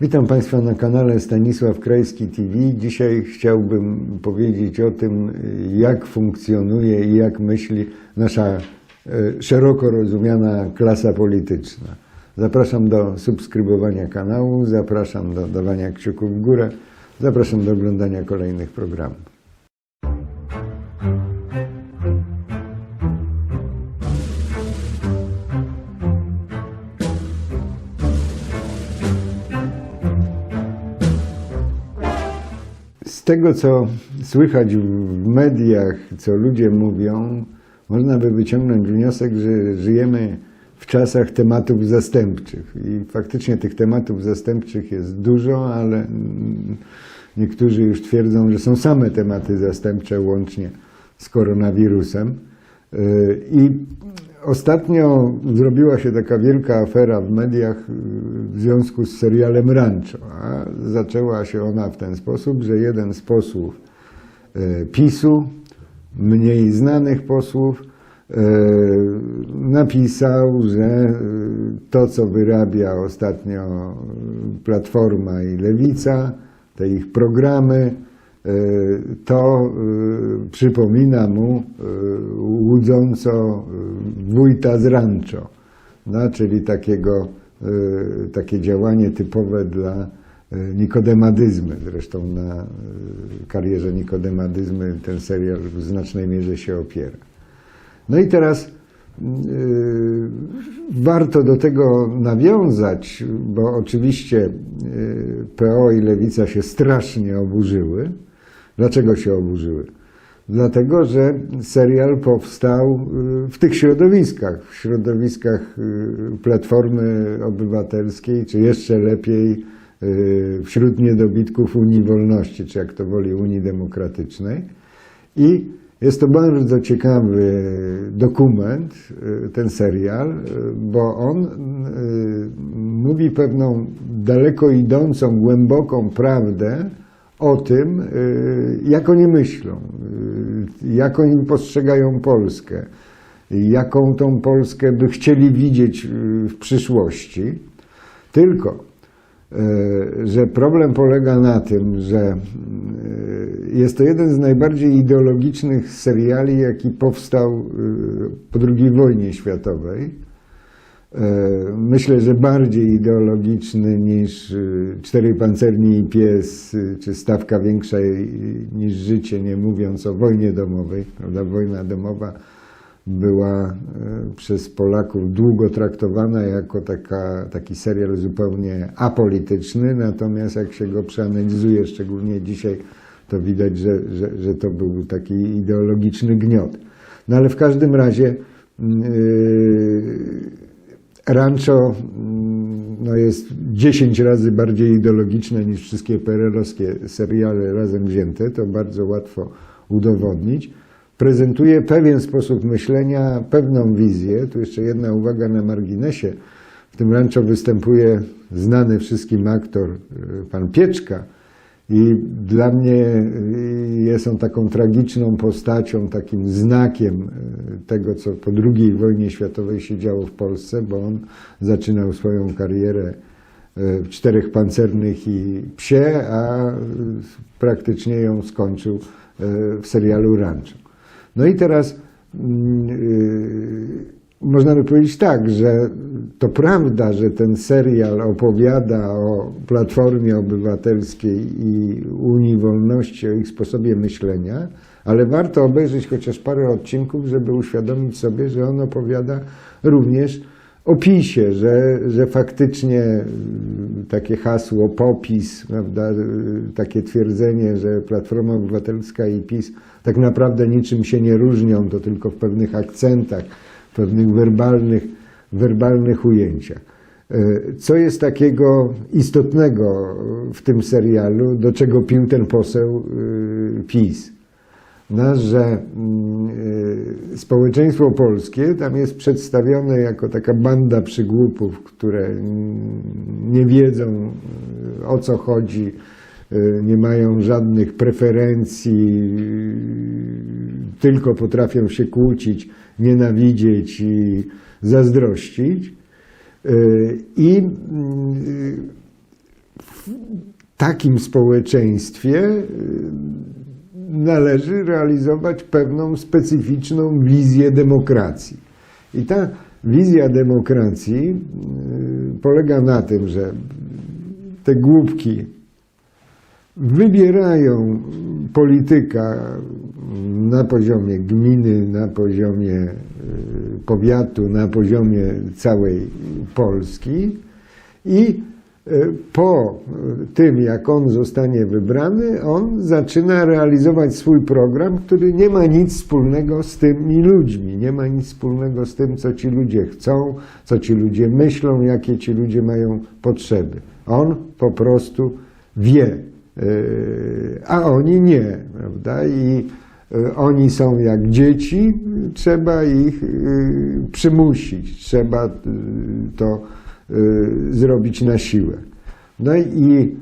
Witam Państwa na kanale Stanisław Krajski TV. Dzisiaj chciałbym powiedzieć o tym, jak funkcjonuje i jak myśli nasza e, szeroko rozumiana klasa polityczna. Zapraszam do subskrybowania kanału, zapraszam do dawania kciuków w górę, zapraszam do oglądania kolejnych programów. Tego, co słychać w mediach, co ludzie mówią, można by wyciągnąć wniosek, że żyjemy w czasach tematów zastępczych. I faktycznie tych tematów zastępczych jest dużo, ale niektórzy już twierdzą, że są same tematy zastępcze łącznie z koronawirusem. Yy, I ostatnio zrobiła się taka wielka afera w mediach yy, w związku z serialem Rancho. A zaczęła się ona w ten sposób, że jeden z posłów yy, PiSu, mniej znanych posłów, napisał, że to, co wyrabia ostatnio Platforma i Lewica, te ich programy, to przypomina mu łudząco wójta z rancho, no, czyli takiego, takie działanie typowe dla nikodemadyzmy. Zresztą na karierze nikodemadyzmy ten serial w znacznej mierze się opiera. No i teraz warto do tego nawiązać, bo oczywiście PO i Lewica się strasznie oburzyły. Dlaczego się oburzyły? Dlatego, że serial powstał yy, w tych środowiskach, w środowiskach yy, Platformy Obywatelskiej, czy jeszcze lepiej yy, wśród niedobitków Unii Wolności, czy jak to woli Unii Demokratycznej. I jest to bardzo ciekawy dokument, ten serial, bo on mówi pewną daleko idącą, głęboką prawdę o tym, jak oni myślą, jak oni postrzegają Polskę, jaką tą Polskę by chcieli widzieć w przyszłości. Tylko, że problem polega na tym, że jest to jeden z najbardziej ideologicznych seriali, jaki powstał po II wojnie światowej. Myślę, że bardziej ideologiczny niż Cztery Pancerni i Pies, czy Stawka Większa niż Życie, nie mówiąc o wojnie domowej. Prawda? Wojna domowa była przez Polaków długo traktowana jako taka, taki serial zupełnie apolityczny, natomiast jak się go przeanalizuje, szczególnie dzisiaj, to widać, że, że, że to był taki ideologiczny gniot. No ale w każdym razie yy, Rancho no jest 10 razy bardziej ideologiczne niż wszystkie perelowskie seriale razem wzięte, to bardzo łatwo udowodnić. Prezentuje pewien sposób myślenia, pewną wizję. Tu jeszcze jedna uwaga na marginesie. W tym Rancho występuje znany wszystkim aktor pan Pieczka, i dla mnie jest on taką tragiczną postacią, takim znakiem tego, co po II wojnie światowej się działo w Polsce, bo on zaczynał swoją karierę w Czterech Pancernych i Psie, a praktycznie ją skończył w serialu Rancho. No i teraz można by powiedzieć tak, że to prawda, że ten serial opowiada o Platformie Obywatelskiej i Unii Wolności, o ich sposobie myślenia, ale warto obejrzeć chociaż parę odcinków, żeby uświadomić sobie, że on opowiada również o PiSie, że, że faktycznie takie hasło popis, prawda, takie twierdzenie, że Platforma Obywatelska i PiS tak naprawdę niczym się nie różnią, to tylko w pewnych akcentach, pewnych werbalnych, werbalnych ujęciach. Co jest takiego istotnego w tym serialu, do czego pił ten poseł PiS? No, że społeczeństwo polskie tam jest przedstawione jako taka banda przygłupów, które nie wiedzą o co chodzi, nie mają żadnych preferencji, tylko potrafią się kłócić, nienawidzieć i zazdrościć. I w takim społeczeństwie y, należy realizować pewną specyficzną wizję demokracji. I ta wizja demokracji y, polega na tym, że te głupki wybierają polityka na poziomie gminy, na poziomie y, powiatu, na poziomie całej Polski i y, po y, tym, jak on zostanie wybrany, on zaczyna realizować swój program, który nie ma nic wspólnego z tymi ludźmi, nie ma nic wspólnego z tym, co ci ludzie chcą, co ci ludzie myślą, jakie ci ludzie mają potrzeby. On po prostu wie, a oni nie, prawda? I oni są jak dzieci, trzeba ich yy, przymusić, trzeba yy, to zrobić na siłę. No i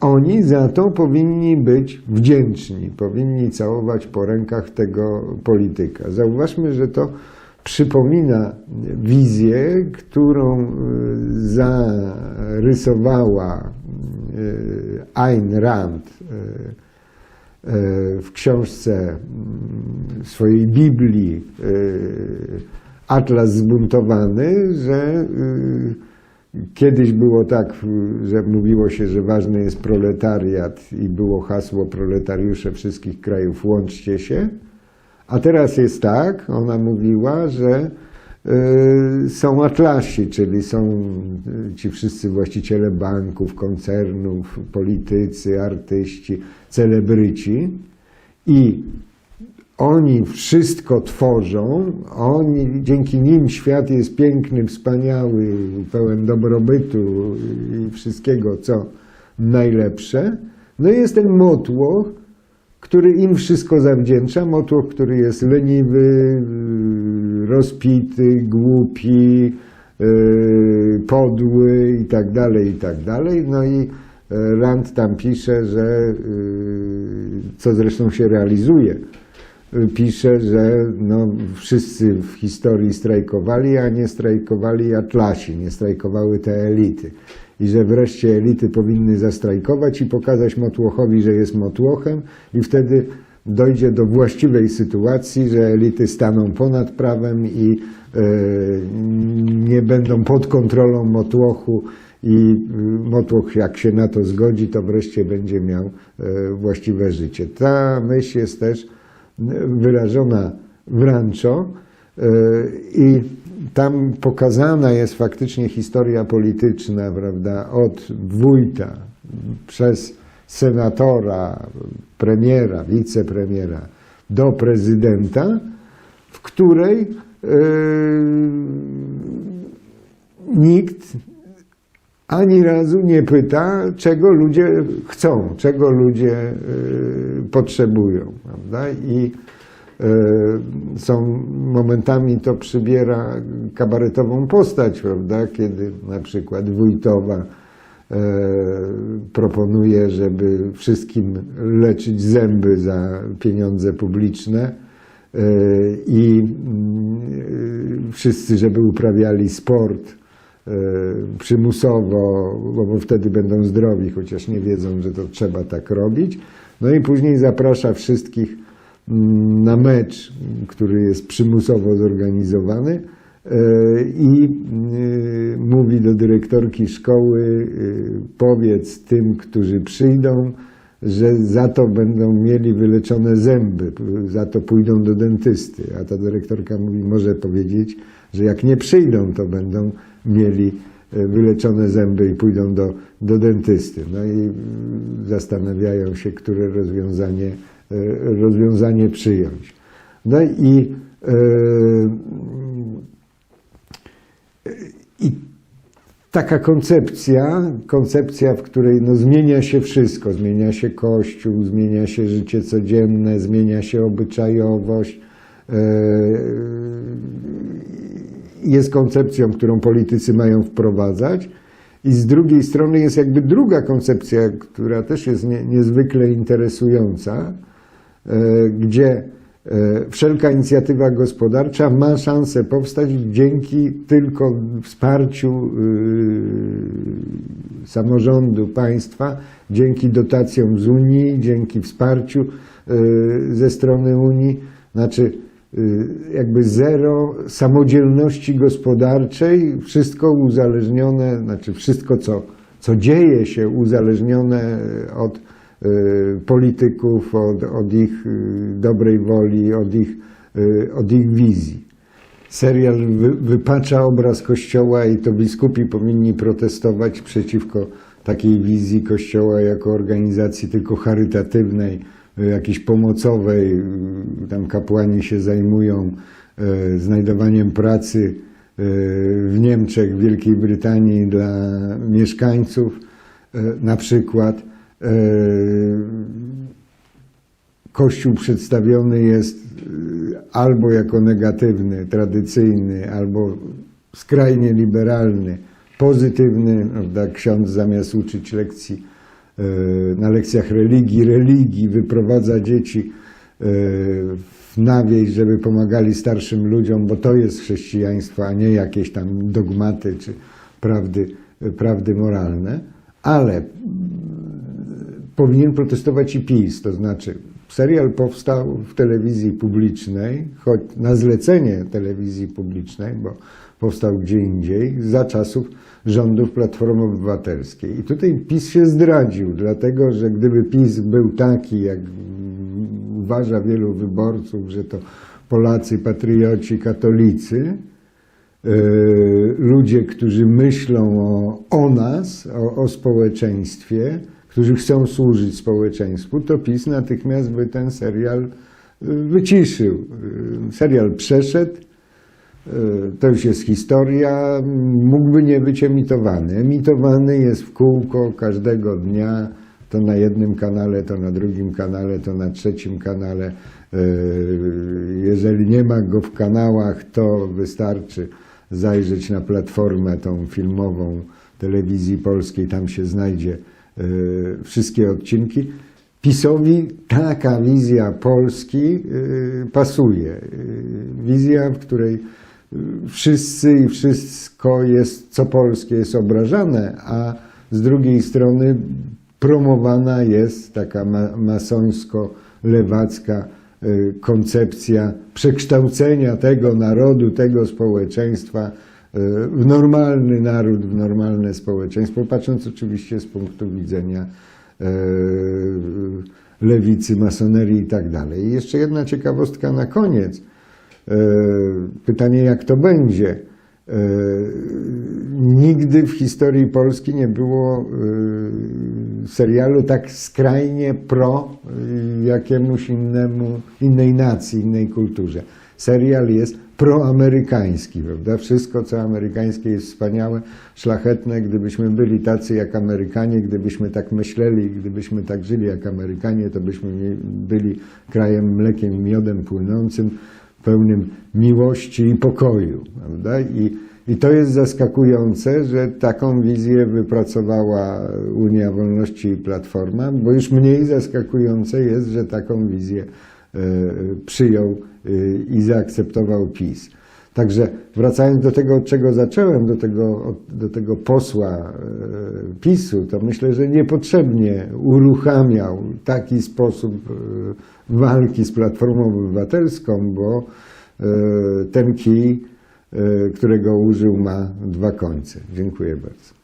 oni za to powinni być wdzięczni, powinni całować po rękach tego polityka. Zauważmy, że to przypomina wizję, którą zarysowała Ayn Rand w książce mm, swojej Biblii y, Atlas zbuntowany, że y, kiedyś było tak, że mówiło się, że ważny jest proletariat i było hasło proletariusze wszystkich krajów łączcie się. A teraz jest tak, ona mówiła, że są atlasi, czyli są y, ci wszyscy właściciele banków, koncernów, politycy, artyści, celebryci. I oni wszystko tworzą, oni, dzięki nim świat jest piękny, wspaniały, pełen dobrobytu i wszystkiego, co najlepsze. No i jest ten motłoch, który im wszystko zawdzięcza, motłoch, który jest leniwy, yy, rozpity, głupi, yy, podły i tak dalej, i tak dalej. No i yy, Rand tam pisze, że, yy, co zresztą się realizuje, yy, pisze, że no, wszyscy w historii strajkowali, a nie strajkowali atlasi, nie strajkowały te elity. I że wreszcie elity powinny zastrajkować i pokazać Motłochowi, że jest Motłochem i wtedy dojdzie do właściwej sytuacji, że elity staną ponad prawem i e, nie będą pod kontrolą Motłochu i y, Motłoch jak się na to zgodzi, to wreszcie będzie miał e, właściwe życie. Ta myśl jest też wyrażona w Rancho e, i tam pokazana jest faktycznie historia polityczna, prawda, od wójta przez senatora, premiera, wicepremiera do prezydenta, w której e, nikt ani razu nie pyta, czego ludzie chcą, czego ludzie e, potrzebują. Prawda? I e, są momentami to przybiera kabaretową postać, prawda? kiedy na przykład wójtowa proponuje, żeby wszystkim leczyć zęby za pieniądze publiczne e, i mm, wszyscy, żeby uprawiali sport e, przymusowo, bo bo wtedy będą zdrowi, chociaż nie wiedzą, że to trzeba tak robić. No i później zaprasza wszystkich mm, na mecz, który jest przymusowo zorganizowany e, i e, mówi do dyrektorki szkoły, e, powiedz tym, którzy przyjdą, że za to będą mieli wyleczone zęby, za to pójdą do dentysty. A ta dyrektorka mówi, może powiedzieć, że jak nie przyjdą, to będą mieli e, wyleczone zęby i pójdą do, do dentysty. No i zastanawiają się, które rozwiązanie, e, rozwiązanie przyjąć. No i, e, i taka koncepcja, koncepcja, w której no, zmienia się wszystko, zmienia się kościół, zmienia się życie codzienne, zmienia się obyczajowość, jest koncepcją, którą politycy mają wprowadzać. I z drugiej strony jest jakby druga koncepcja, która też jest nie, niezwykle interesująca, e, gdzie e, E, Wszelka inicjatywa gospodarcza ma szansę powstać dzięki tylko wsparciu y, samorządu państwa, dzięki dotacjom z Unii, dzięki wsparciu y, ze strony Unii. Znaczy, y, jakby zero samodzielności gospodarczej, wszystko uzależnione, znaczy wszystko, co, co dzieje się, uzależnione od polityków, od, od ich y, dobrej woli, od ich, y, od ich wizji. Serial wy, wypacza obraz Kościoła i to biskupi powinni protestować przeciwko takiej wizji Kościoła jako organizacji tylko charytatywnej, y, jakiejś pomocowej. Y, Tam kapłani się zajmują y, znajdowaniem pracy y, w Niemczech, w Wielkiej Brytanii dla mieszkańców y, na przykład. Y, Kościół przedstawiony jest y, albo jako negatywny, tradycyjny, albo skrajnie liberalny, pozytywny. Prawda? Ksiądz zamiast uczyć lekcji y, na lekcjach religii, religii, wyprowadza dzieci y, na wieś, żeby pomagali starszym ludziom, bo to jest chrześcijaństwo, a nie jakieś tam dogmaty czy prawdy, prawdy moralne. Ale powinien protestować i PiS, to znaczy serial powstał w telewizji publicznej, choć na zlecenie telewizji publicznej, bo powstał gdzie indziej, za czasów rządów Platformy Obywatelskiej. I tutaj PiS się zdradził, dlatego że gdyby PiS był taki, jak uważa wielu wyborców, że to Polacy, patrioci, katolicy, e, ludzie, którzy myślą o, o nas, o, o społeczeństwie, którzy chcą służyć społeczeństwu, to PiS natychmiast by ten serial y, wyciszył. Y, Serial przeszedł, y, to już jest historia, mógłby nie być emitowany. Emitowany jest w kółko każdego dnia, to na jednym kanale, to na drugim kanale, to na trzecim kanale. Jeżeli nie ma go w kanałach, to wystarczy zajrzeć na platformę tą filmową telewizji polskiej, tam się znajdzie wszystkie odcinki. PiSowi taka wizja Polski e, pasuje. E, Wizja, w której wszyscy i wszystko jest, co polskie jest obrażane, a z drugiej strony promowana jest taka ma- masońsko-lewacka koncepcja przekształcenia tego narodu, tego społeczeństwa w normalny naród, w normalne społeczeństwo, patrząc oczywiście z punktu widzenia e, lewicy, masonerii i tak dalej. I jeszcze jedna ciekawostka na koniec. E, Pytanie, jak to będzie? E, Nigdy w historii Polski nie było e, serialu tak skrajnie pro e, jakiemuś innemu, innej nacji, innej kulturze. Serial jest proamerykański, prawda? Wszystko, co amerykańskie jest wspaniałe, szlachetne. Gdybyśmy byli tacy jak Amerykanie, gdybyśmy tak myśleli, gdybyśmy tak żyli jak Amerykanie, to byśmy byli krajem mlekiem i miodem płynącym, pełnym miłości i pokoju, prawda? I, I to jest zaskakujące, że taką wizję wypracowała Unia Wolności i Platforma, bo już mniej zaskakujące jest, że taką wizję e, przyjął i zaakceptował PiS. Także wracając do tego, od czego zacząłem, do tego, do tego posła e, PiSu, to myślę, że niepotrzebnie uruchamiał taki sposób e, walki z Platformą Obywatelską, bo ten kij, którego użył, ma dwa końce. Dziękuję bardzo.